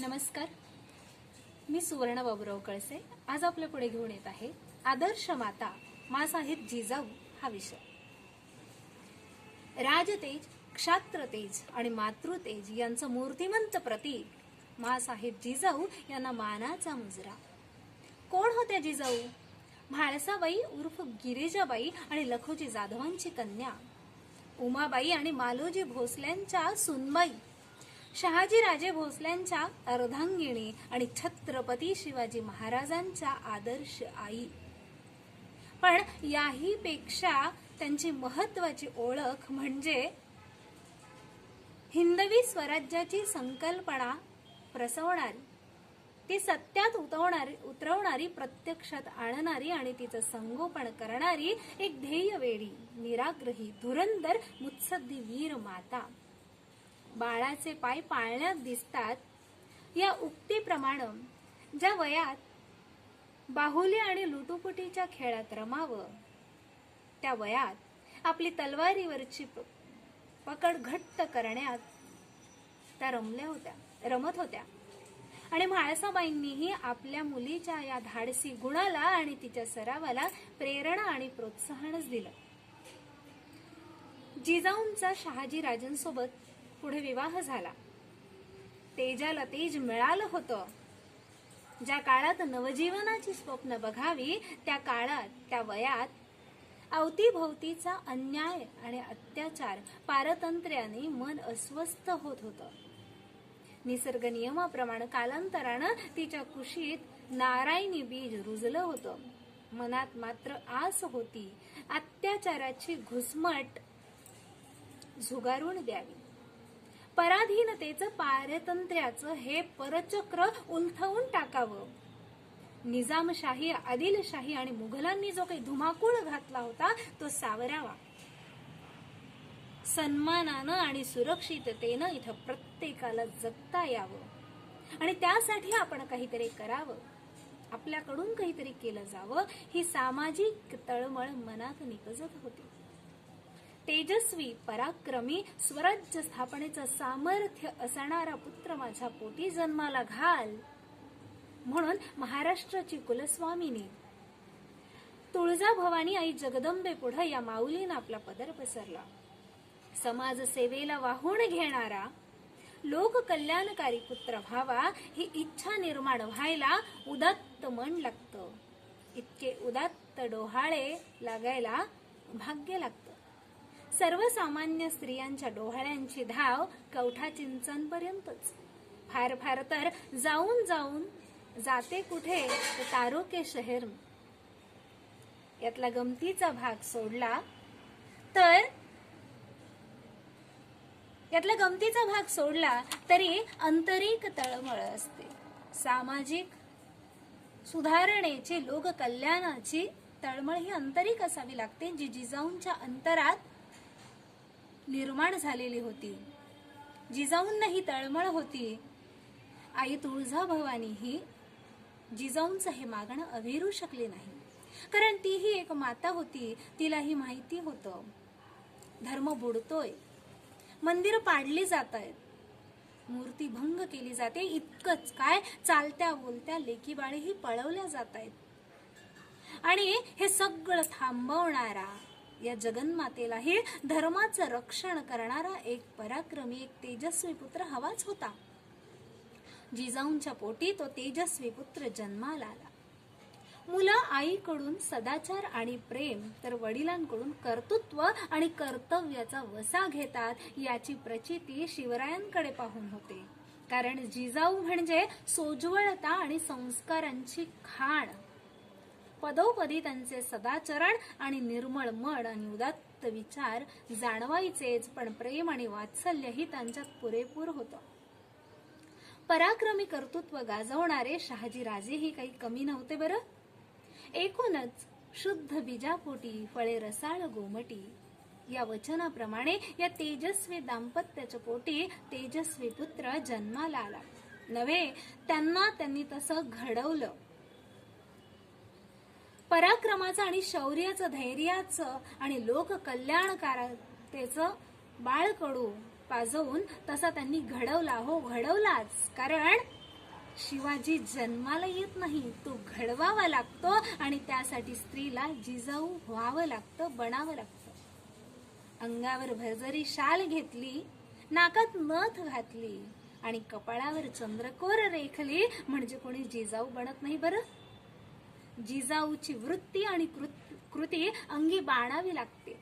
नमस्कार. मी सुवर्ण बाबूराव कळसे. आज आपल्या पुढे घेऊन येत आहे आदर्श माता मासाहेब जिजाऊ हा विषय. राजतेज क्षात्रतेज आणि मातृतेज यांचं मूर्तिमंत प्रतीक मासाहेब जिजाऊ यांना मानाचा मुजरा. कोण होत्या जिजाऊ? म्हाळसाबाई उर्फ गिरिजाबाई आणि लखोजी जाधवांची कन्या. उमाबाई आणि मालोजी भोसल्यांच्या सुनबाई. शहाजी राजे भोसल्यांच्या अर्धांगिणी आणि छत्रपती शिवाजी महाराजांच्या आदर्श आई. पण याही पेक्षा त्यांची महत्वाची ओळख म्हणजे हिंदवी स्वराज्याची संकल्पना प्रसवणारी. ती सत्यात उतवणारी उतरवणारी प्रत्यक्षात आणणारी आणि तिचं संगोपन करणारी एक ध्येयवेडी निराग्रही धुरंदर मुत्सद्दी वीर माता. बाळाचे पाय पाळण्यात दिसतात. या उक्तीप्रमाणे ज्या वयात बाहुली आणि लुटुपुटीच्या खेळात रमावं त्या वयात आपली तलवारीवरची पकड घट्ट करण्यात त्या रमल्या होत्या रमत होत्या. आणि म्हाळसाबाईंनीही आपल्या मुलीच्या या धाडसी गुणाला आणि तिच्या सरावाला प्रेरणा आणि प्रोत्साहनच दिलं. जिजाऊंचा शहाजी राजांसोबत पुढे विवाह झाला. तेजाला तेज मिळालं होतं. ज्या काळात नवजीवनाची स्वप्न बघावी त्या काळात त्या वयात अवतीभोवतीचा अन्याय आणि अत्याचार पारतंत्र्याने मन अस्वस्थ होत होतं. निसर्ग नियमाप्रमाणे कालांतरानं तिच्या कुशीत नारायणी बीज रुजलं होतं. मनात मात्र आस होती. अत्याचाराची घुसमट झुगारून द्यावी. पराधीनतेचं पारतंत्र्याचं हे परचक्र उलथवून टाकावं. निजामशाही आदिलशाही आणि मुघलांनी जो काही धुमाकूळ घातला होता तो सावरावा. सन्मानानं आणि सुरक्षिततेनं इथं प्रत्येकाला जगता यावं. आणि त्यासाठी आपण काहीतरी करावं. आपल्याकडून काहीतरी केलं जावं ही सामाजिक तळमळ मनात निकजत होती. तेजस्वी पराक्रमी स्वराज्य स्थापनेचं सामर्थ्य असणारा पुत्र माझ्या पोटी जन्माला घाल. म्हणून महाराष्ट्राची कुलस्वामिनी तुळजा भवानी आई जगदंबे पुढे या माऊलीनं आपला पदर पसरला. समाजसेवेला वाहून घेणारा लोककल्याणकारी पुत्र व्हावा ही इच्छा निर्माण व्हायला उदात्त मन लागतं. इतके उदात्त डोहाळे लागायला भाग्य लागतं. सर्वसामान्य स्त्रियांच्या डोहाळ्यांची धाव कवठा चिंचनपर्यंतच. फार फार तर जाऊन जाऊन जाते कुठे तारोके शहर. यातला गमतीचा भाग सोडला तर यातला गमतीचा भाग सोडला तरी आंतरिक तळमळ असते. सामाजिक सुधारणेची लोककल्याणाची तळमळ ही आंतरिक असावी लागते. जी जिजाऊंच्या अंतरात निर्माण झालेली होती. जिजाऊंना ही तळमळ होती. आई तुळजाभवानी ही जिजाऊंचं हे मागणं अविरू शकले नाही. कारण तीही एक माता होती तिलाही माहिती होतं. धर्म बुडतोय. मंदिर पाडली जात आहेत मूर्ती भंग केली जाते. इतकंच काय चालत्या बोलत्या लेकीबाळीही पळवल्या जात आहेत आणि हे सगळं थांबवणारा या जगन्मातेलाही धर्माचं रक्षण करणारा एक पराक्रमी एक तेजस्वी पुत्र हवाच होता. जिजाऊंच्या पोटी तो तेजस्वी पुत्र जन्माला आला. मुलं आईकडून सदाचार आणि प्रेम तर वडिलांकडून कर्तृत्व आणि कर्तव्याचा वसा घेतात याची प्रचिती शिवरायांकडे पाहून होते. कारण जिजाऊ म्हणजे सोज्वळता आणि संस्कारांची खाण. पदोपदी त्यांचे सदाचरण आणि निर्मळ मन आणि उदात्त विचार जाणवायचेच पण प्रेम आणि वात्सल्यही त्यांच्यात पुरेपूर होतं. पराक्रमी कर्तृत्व गाजवणारे शहाजीराजेही काही कमी नव्हते बरं? एकूणच शुद्ध बीजापोटी फळे रसाळ गोमटी. या वचनाप्रमाणे या तेजस्वी दाम्पत्याच्या पोटी तेजस्वी पुत्र जन्माला आला. नव्हे त्यांना त्यांनी तसं घडवलं. पराक्रमाचं आणि शौर्याचं धैर्याचं आणि लोककल्याणकारतेचं बाळकडू पाजवून तसा त्यांनी घडवला. हो घडवलाच. कारण शिवाजी जन्माला येत नाही. तो घडवावा लागतो आणि त्यासाठी स्त्रीला जिजाऊ व्हावं लागतं बनावं लागतं. अंगावर भरजरी शाल घेतली नाकात नथ घातली आणि कपाळावर चंद्रकोर रेखली. म्हणजे कोणी जिजाऊ बनत नाही बरं. जिजाऊची वृत्ती आणि कृत- कृती अंगी बाणावी लागते.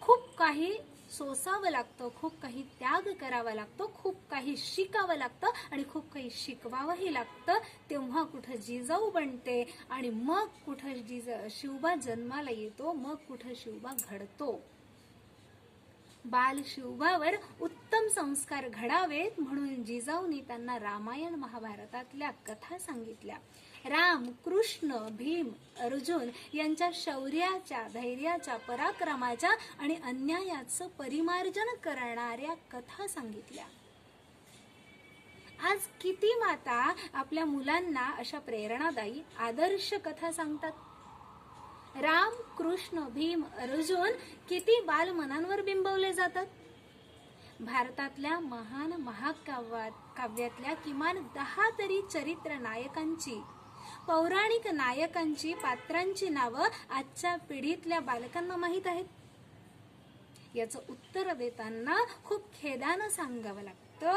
खूप काही सोसावं लागतं खूप काही त्याग करावा लागतो खूप काही शिकावं लागतं आणि खूप काही शिकवावंही लागतं. तेव्हा कुठं जिजाऊ बनते आणि मग कुठं जिजा शिवबा जन्माला येतो मग कुठं शिवबा घडतो. बाल शिवबावर उत्तम संस्कार घडावेत म्हणून जिजाऊनी त्यांना रामायण महाभारतातल्या कथा सांगितल्या. राम कृष्ण भीम अर्जुन यांच्या शौर्याच्या धैर्याच्या पराक्रमाच्या आणि अन्यायाचं परिमार्जन करणाऱ्या कथा सांगितल्या. आज किती माता आपल्या मुलांना अशा प्रेरणादायी आदर्श कथा सांगतात? राम कृष्ण भीम अर्जुन किती बाल मनांवर बिंबवले जातात? भारतातल्या महान महाकाव्यात काव्यातल्या किमान दहा तरी चरित्र नायकांची पौराणिक नायकांची पात्रांची नावं आजच्या पिढीतल्या बालकांना माहीत आहेत. याचं उत्तर देताना खूप खेदानं सांगावं लागतं.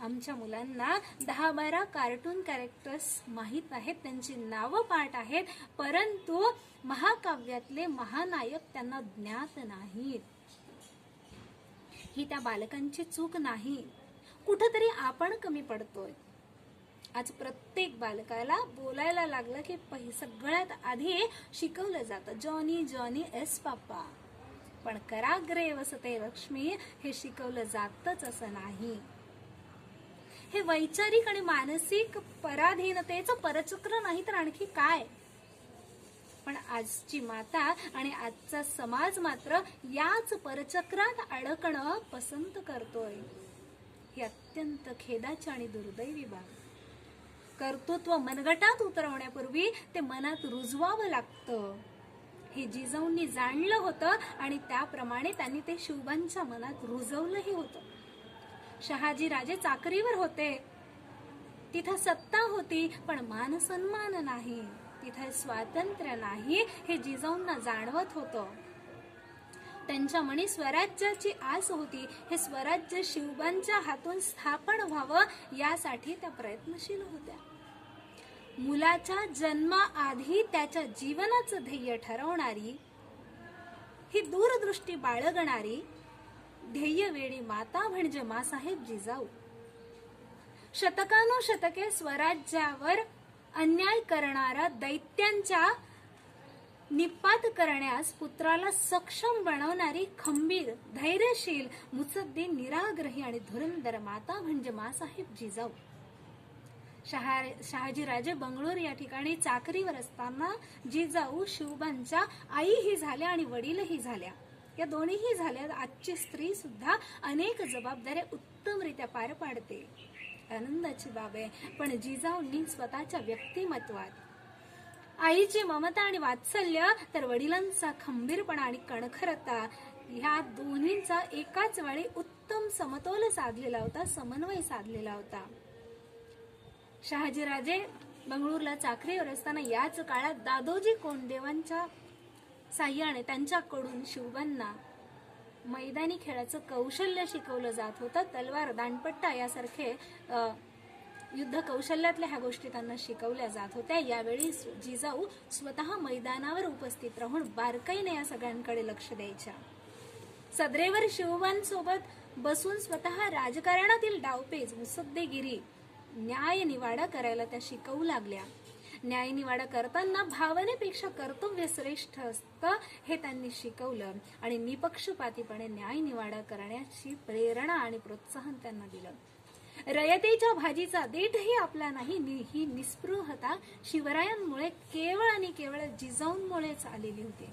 आमच्या मुलांना दहा बारा कार्टून कॅरेक्टर्स माहीत आहेत त्यांची नावं पाठ आहेत परंतु महाकाव्यातले महानायक त्यांना ज्ञात नाहीत. ही त्या बालकांची चूक नाही. कुठंतरी आपण कमी पडतोय. आज प्रत्येक बालकाला बोलायला लागलं की पहि- सगळ्यात आधी शिकवलं जातं. Johnny Johnny yes papa. पण कराग्रे वसते लक्ष्मी हे शिकवलं जातच असं नाही. हे वैचारिक आणि मानसिक पराधीनतेचं परचक्र नाही तर आणखी काय? पण आजची माता आणि आजचा समाज मात्र याच परचक्रात अडकणं पसंत करतोय. ही अत्यंत खेदाची आणि दुर्दैवी बाब. कर्तृत्व मनगटात उतरवण्यापूर्वी ते मनात रुजवावं लागतं. हे जिजाऊंनी जाणलं होतं आणि त्याप्रमाणे त्यांनी ते शिवबांच्या मनात रुजवलंही होतं. शहाजी राजे चाकरीवर होते. तिथं सत्ता होती पण मान सन्मान नाही. तिथे स्वातंत्र्य नाही हे जिजाऊंना जाणवत होतं. त्यांच्या मनी स्वराज्याची आस होती. हे स्वराज्य शिवबांच्या हातून स्थापन व्हावं यासाठी त्या प्रयत्नशील होत्या. मुलाच्या जन्माआधी त्याच्या जीवनाचं ध्येय ठरवणारी ही दूरदृष्टी बाळगणारी ध्येयवेळी माता म्हणजे मासाहेब जिजाऊ. शतकानुशतके स्वराज्यावर अन्याय करणारा दैत्यांच्या निपात करण्यास पुत्राला सक्षम बनवणारी खंबीर धैर्यशील मुसद्दी निराग्रही आणि धुरंधर माता म्हणजे मासाहेब जिजाऊ. शहा शहाजीराजे बंगळूर या ठिकाणी चाकरीवर असताना जिजाऊ शिवबांच्या आईही झाल्या आणि वडीलही झाल्या. या दोन्हीही झाल्या आजची स्त्री सुद्धा अनेक जबाबदाऱ्या उत्तमरित्या पार पाडते. आनंदाची बाब आहे पण जिजाऊंनी स्वतःच्या व्यक्तिमत्वात आईची ममता आणि वात्सल्य तर वडिलांचा खंबीरपणा आणि कणखरता. ह्या दोन्हींचा एकाच वेळी उत्तम समतोल साधलेला होता समन्वय साधलेला होता. शहाजीराजे बंगळूरला चाकरीवर असताना याच काळात दादोजी कोंडदेवांच्या साह्याने त्यांच्याकडून शिवबांना मैदानी खेळाचं कौशल्य शिकवलं जात होतं. तलवार दांडपट्टा यासारखे युद्ध कौशल्यातल्या ह्या गोष्टी त्यांना शिकवल्या जात होत्या. यावेळी जिजाऊ स्वतः मैदानावर उपस्थित राहून बारकाईने या सगळ्यांकडे लक्ष द्यायच्या. सदरेवर शिवबांसोबत बसून स्वतः राजकारणातील डावपेच मुसद्देगिरी न्यायनिवाडा करायला त्या शिकवू लागल्या. न्यायनिवाडा करताना भावनेपेक्षा कर्तव्य श्रेष्ठ असतं हे त्यांनी शिकवलं आणि निपक्षपातीपणे न्यायनिवाडा करण्याची प्रेरणा आणि प्रोत्साहन त्यांना दिलं. रयतेच्या भाजीचा देठही आपला नाही ही निस्पृहता शिवरायांमुळे केवळ आणि केवळ जिजाऊंमुळेच आलेली होती.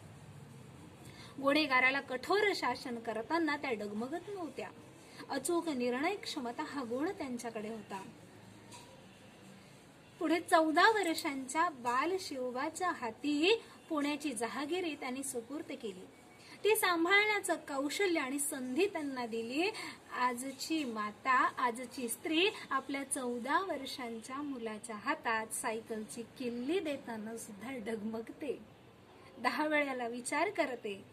गुन्हेगाराला कठोर शासन करताना त्या डगमगत नव्हत्या. अचूक निर्णय क्षमता हा गुण त्यांच्याकडे होता. पुढे चौदा वर्षांच्या बाल शिवबाच्या हाती पुण्याची जहागिरी त्यांनी सुपूर्त केली. ती सांभाळण्याचं कौशल्य आणि संधी त्यांना दिली आजची माता आजची स्त्री आपल्या चौदा वर्षांच्या मुलाच्या हातात सायकलची किल्ली देताना सुद्धा डगमगते. दहा वेळेला विचार करते.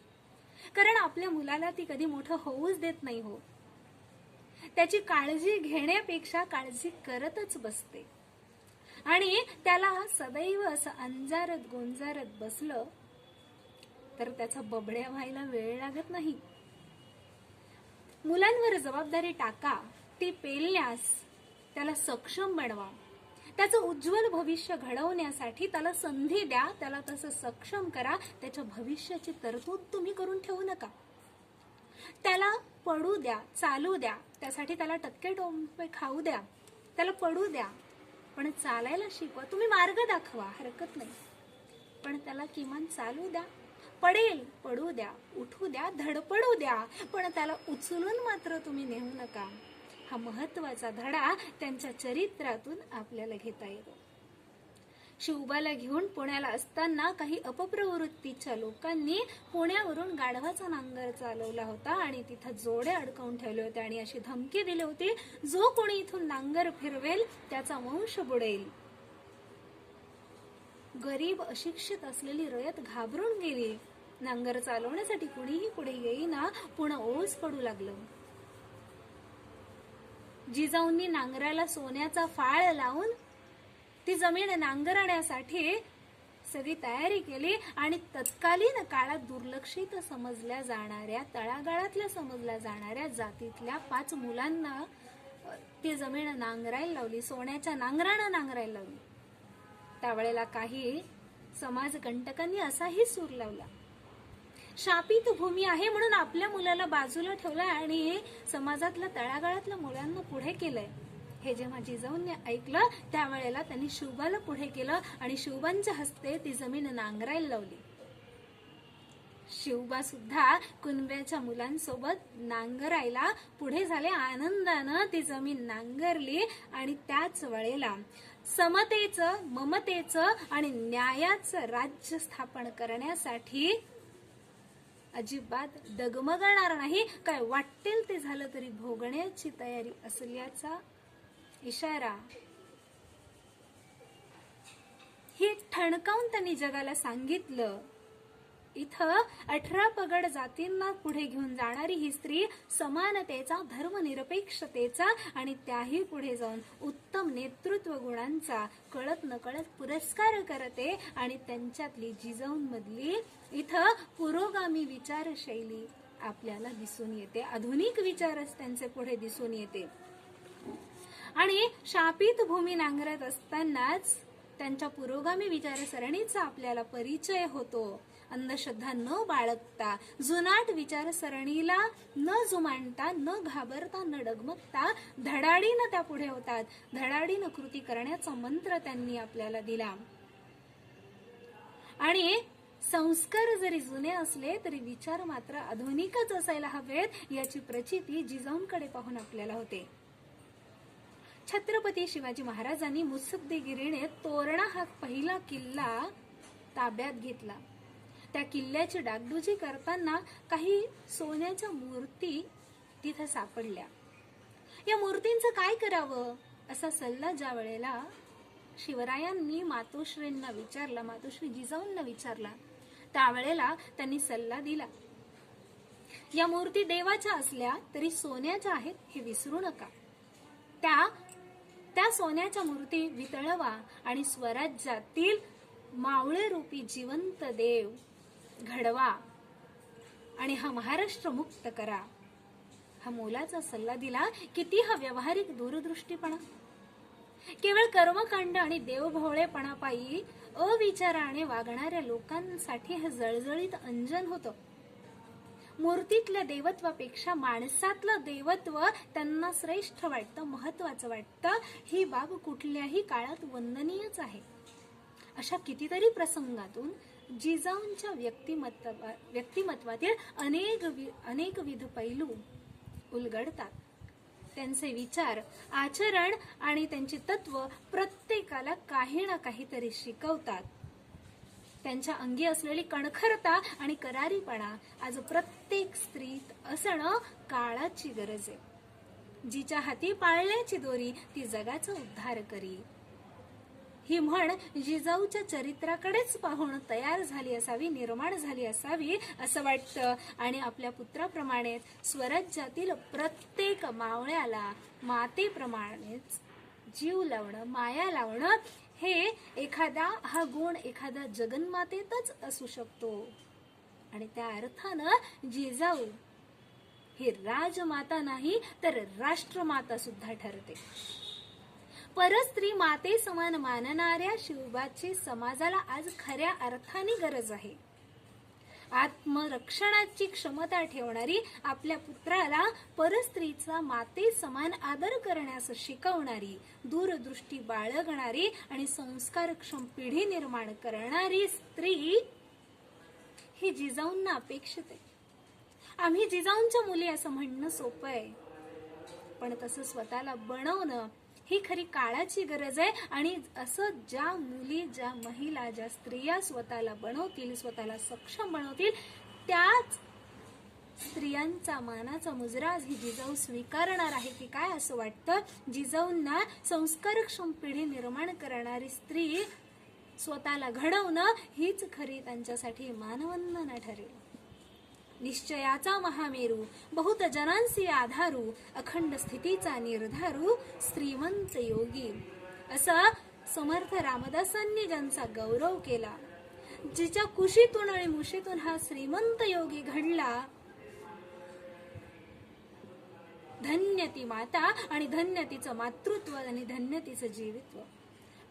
कारण आपल्या मुलाला ती कधी मोठं होऊच देत नाही हो. त्याची काळजी घेण्यापेक्षा काळजी करतच बसते. आणि त्याला सदैव असं अंजारत गोंजारत बसलं तर त्याचा बबड्या व्हायला वेळ लागत नाही. मुलांवर जबाबदारी टाका ती पेलण्यास त्याला सक्षम बनवा. त्याचं उज्ज्वल भविष्य घडवण्यासाठी त्याला संधी द्या त्याला तसं सक्षम करा त्याच्या भविष्याची तरतूद तुम्ही करून ठेवू नका. त्याला पडू द्या चालू द्या त्यासाठी त्याला टक्के टोंपे खाऊ द्या त्याला पडू द्या पण चालायला शिकवा. तुम्ही मार्ग दाखवा हरकत नाही. पण त्याला किमान चालू द्या. पडेल पडू द्या उठू द्या धडपडू द्या पण त्याला उचलून मात्र तुम्ही नेऊ नका. हा महत्त्वाचा धडा त्यांच्या चरित्रातून आपल्याला घेता येतो. शिवबाला घेऊन पुण्याला असताना काही अपप्रवृत्तीच्या लोकांनी पुण्यावरून गाढवाचा नांगर चालवला होता आणि तिथं जोडे अडकवून ठेवले होते आणि अशी धमकी दिली होती जो कोणी इथून नांगर फिरवेल त्याचा वंश बुडेल. गरीब अशिक्षित असलेली रयत घाबरून गेली. नांगर चालवण्यासाठी कुणीही पुढे येईना पुन्हा ओस पडू लागलं. जिजाऊंनी नांगराला सोन्याचा फाळ लावून ती जमीन नांगरण्यासाठी सगळी तयारी केली आणि तत्कालीन काळात दुर्लक्षित समजल्या जाणाऱ्या तळागाळातल्या समजल्या जाणाऱ्या जातीतल्या पाच मुलांना ती जमीन नांगरायला लावली सोन्याच्या नांगरानं नांगरायला लावली. त्यावेळेला काही समाजकंटकांनी असाही सूर लावला. शापित भूमी आहे म्हणून आपल्या मुलाला बाजूला ठेवलं आणि समाजातल्या तळागाळातल्या मुलांना पुढे केलंय. हे जेव्हा जिजाऊंनी ऐकलं त्यावेळेला त्यांनी शिवबाला पुढे केलं आणि शिवबांच्या हस्ते ती जमीन नांगरायला लावली. शिवबा सुद्धा कुणब्याच्या मुलांसोबत नांगरायला पुढे झाले. आनंदानं ती जमीन नांगरली आणि त्याच वेळेला समतेचं ममतेचं आणि न्यायाचं राज्य स्थापन करण्यासाठी अजिबात डगमगणार नाही. काय वाटेल ते झालं तरी भोगण्याची तयारी असल्याचा इशारा. हे ठणकावून त्यांनी जगाला सांगितलं. इथं अठरा पगड जातींना पुढे घेऊन जाणारी ही स्त्री समानतेचा धर्मनिरपेक्षतेचा आणि त्याही पुढे जाऊन उत्तम नेतृत्व गुणांचा कळत नकळत पुरस्कार करते आणि त्यांच्यातली जिजाऊंमधली इथं पुरोगामी विचारशैली आपल्याला दिसून येते. आधुनिक विचारच त्यांचे पुढे दिसून येते. आणि शापित भूमी नांगरत असतानाच त्यांच्या पुरोगामी विचारसरणीचा आपल्याला परिचय होतो. अंधश्रद्धा न बाळगता जुनाट विचारसरणीला न जुमानता न घाबरता न डगमगता धडाडीनं त्या पुढे होतात. धडाडीनं कृती करण्याचा मंत्र त्यांनी आपल्याला दिला. आणि संस्कार जरी जुने असले तरी विचार मात्र आधुनिकच असायला हवेत याची प्रचिती जिजाऊंकडे पाहून आपल्याला होते. छत्रपती शिवाजी महाराजांनी मुत्सद्देगिरीने तोरणा हा पहिला किल्ला ताब्यात घेतला. त्या किल्ल्याची डागडुजी करताना काही सोन्याच्या मूर्ती तिथं सापडल्या. या मूर्तींचं काय करावं? असा सल्ला ज्या वेळेला शिवरायांनी मातोश्रींना विचारला मातोश्री जिजाऊंना विचारला त्यावेळेला त्यांनी सल्ला दिला. या मूर्ती देवाच्या असल्या तरी सोन्याच्या आहेत हे विसरू नका. त्या त्या सोन्याच्या मूर्ती वितळवा आणि स्वराज्यातील मावळे रूपी जिवंत देव घडवा आणि हा महाराष्ट्र मुक्त करा. हा मोलाचा सल्ला दिला किती हा व्यावहारिक दूरदृष्टीपणा. केवळ कर्मकांड आणि देवभोळेपणापायी अविचाराने वागणाऱ्या लोकांसाठी हे जळजळीत अंजन होतं. मूर्तीतल्या देवत्वापेक्षा माणसातलं देवत्व त्यांना श्रेष्ठ वाटतं महत्वाचं वाटतं ही बाब कुठल्याही काळात वंदनीयच आहे. अशा कितीतरी प्रसंगातून जिजाऊंच्या व्यक्तिमत्वा व्यक्तिमत्वातील अनेक वि- अनेकविध पैलू उलगडतात. त्यांचे विचार आचरण आणि त्यांची तत्व प्रत्येकाला काही ना काहीतरी शिकवतात. त्यांच्या अंगी असलेली कणखरता आणि करारीपणा आज प्रत्येक स्त्रीत असणं काळाची गरज आहे. जिच्या हाती पाळण्याची दोरी ती जगाचा उद्धार करी ही म्हण जिजाऊच्या चरित्राकडेच पाहून तयार झाली असावी निर्माण झाली असावी असं वाटतं. आणि आपल्या पुत्राप्रमाणे स्वराज्यातील प्रत्येक मावळ्याला मातेप्रमाणेच जीव लावणं माया लावणं हे एखादा हा गुण एखादा जगन्मातेतच असू शकतो. आणि त्या अर्थानं जिजाऊ ही राजमाता नाही तर राष्ट्रमाता सुद्धा ठरते. परस्त्री माते समान मानणाऱ्या शिवबाची समाजाला आज खऱ्या अर्थाने गरज आहे. आत्मरक्षणाची क्षमता ठेवणारी आपल्या पुत्राला परस्त्रीचा माते समान आदर करण्यास शिकवणारी दूरदृष्टी बाळगणारी आणि संस्कारक्षम पिढी निर्माण करणारी स्त्री ही जिजाऊंना अपेक्षित आहे. आम्ही जिजाऊंच्या मुली असं म्हणणं सोपं आहे. पण तसं स्वतःला बनवणं ही खरी काळाची गरज आहे. आणि असं ज्या मुली ज्या महिला ज्या स्त्रिया स्वतःला बनवतील स्वतःला सक्षम बनवतील त्याच स्त्रियांचा मानाचा मुजरा आज ही जिजाऊ स्वीकारणार आहे की काय असं वाटतं? जिजाऊंना संस्कारक्षम पिढी निर्माण करणारी स्त्री स्वतःला घडवणं हीच खरी त्यांच्यासाठी मानवंदना ठरेल. निश्चयाचा महामेरू बहुत जनांसी आधारू अखंड स्थितीचा निर्धारू श्रीमंत योगी. असा समर्थ रामदासांनी ज्यांचा गौरव केला. जिच्या कुशीतून आणि मुशीतून हा श्रीमंत योगी घडला. धन्य ती माता आणि धन्य तिचं मातृत्व आणि धन्य तिचं जीवित्व.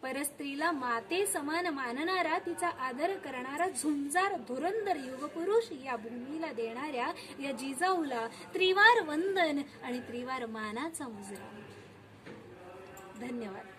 परस्त्रीला माते समान मानणारा तिचा आदर करणारा झुंजार धुरंदर युगपुरुष या भूमीला देणाऱ्या या जिजाऊला त्रिवार वंदन आणि त्रिवार मानाचा मुजरा. धन्यवाद.